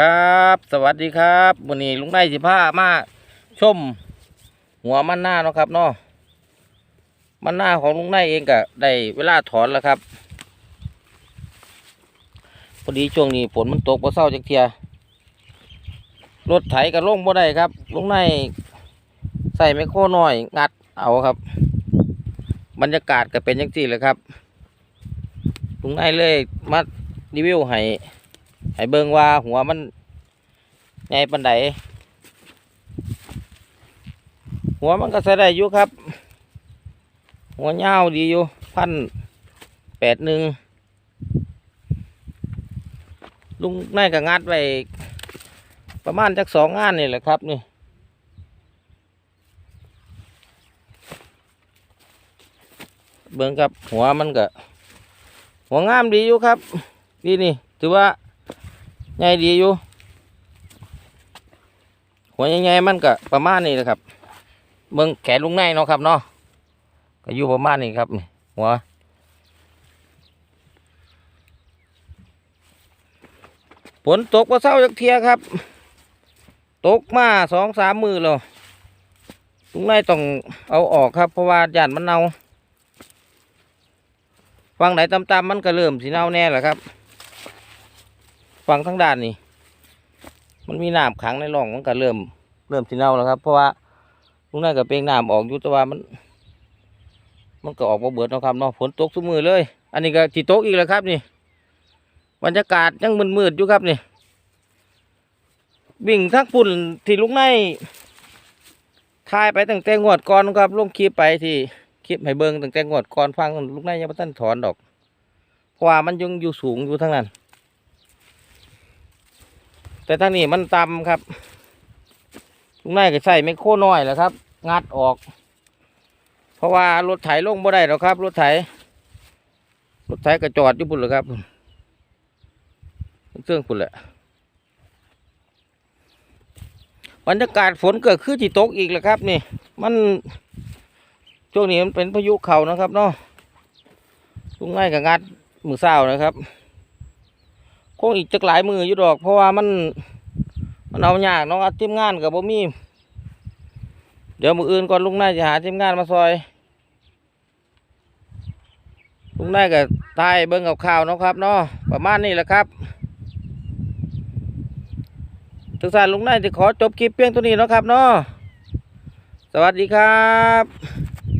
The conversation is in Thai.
ครับ สวัสดีครับวันนี้ลุงได้สิผ้ามาชม หัวมันหน้าเนาะครับเนาะมันหน้าของลุงได้เองก็ได้เวลาถอนแล้วครับพอดีช่วงนี้ฝนมันตกพอเศร้าจักเทียรถไถก็ลงบ่ได้ครับลุงได้ใส่ไมโครน้อย งัดเอาครับ บรรยากาศก็เป็นอย่างที่เลยครับลุงได้เลยมารีวิวให้ ให้เบิ่งว่าหัวมันใหญ่ปันไดหัวมันก็ใช้ได้อยู่ครับ หัวยาดีอยู่พันแปดหนึ่งลุงนายก็งัดไว้ประมาณจักสองงานนี่แหละครับนี่เบิ่งครับหัวมันก็หัวงามดีอยู่ครับดีนี่ถือว่า ใหญ่ดีอยู่ หัวใหญ่ๆมันก็ประมาณนี้แหละครับเบิ่งแขนลุงในเนาะครับเนาะก็อยู่ประมาณนี้ครับนี่หัวฝนตกว่าเศร้าจักเทียครับ ตกมาสองสามมือแล้วลุงในต้องเอาออกครับ เพราะว่าหยาดมันเน่าฟังไหนตามๆมันก็เริ่มสีเน่าแน่แหละครับ ฝั่งทั้งด้านนี่มันมีน้ำขังในร่องมันก็เริ่ม เริ่มสิเน่าแล้วครับ เพราะว่าลุงนายกับเปลงน้ำออกอยู่แต่ว่ามัน มันก็ออกมาเบิดเนาะครับเนาะฝนตกทุกมือเลย อันนี้ก็จีตกอีกแล้วครับนี่บรรยากาศยังมืดๆอยู่ครับนี่วิ่งทักปุ่นที่ลุงนายถ่ายไปตั้งแต่งวดก่อนครับลงคลิปไปที่คลิปให้เบิ้งตั้งแต่งวดก่อนฟังลุงนายยังไม่ทันถอนดอกเพราะว่ามันยังอยู่สูงอยู่ทั้งนั้น แต่ทางนี้มันต่ำครับลุงนายก็ใส่ไมโครน้อยแหละครับ งัดออก เพราะว่ารถไถลงบ่ได้หรอกครับ รถไถ รถไถก็จอดอยู่พุ่นเลยครับเครื่องพุ่นแหละบรรยากาศฝนเกิดขึ้นที่ตกอีกแล้วครับ นี่ มันช่วงนี้มันเป็นพายุเข่านะครับเนาะลุงนายก็งัดมือเศร้านะครับ คงอีกจักหลายมืออยู่ดอก เพราะว่ามันมันเอายากน้องอัดทีมงานกับบ่มี เดี๋ยวมืออื่นก่อนลุงนายจะหาทีมงานมาซอย ลุงนายกับทายเบิ้งกับข่าวนะครับเนาะประมาณนี้แหละครับทุกท่านลุงนายจะขอจบคลิปเพียงตัวนี้นะครับเนาะสวัสดีครับ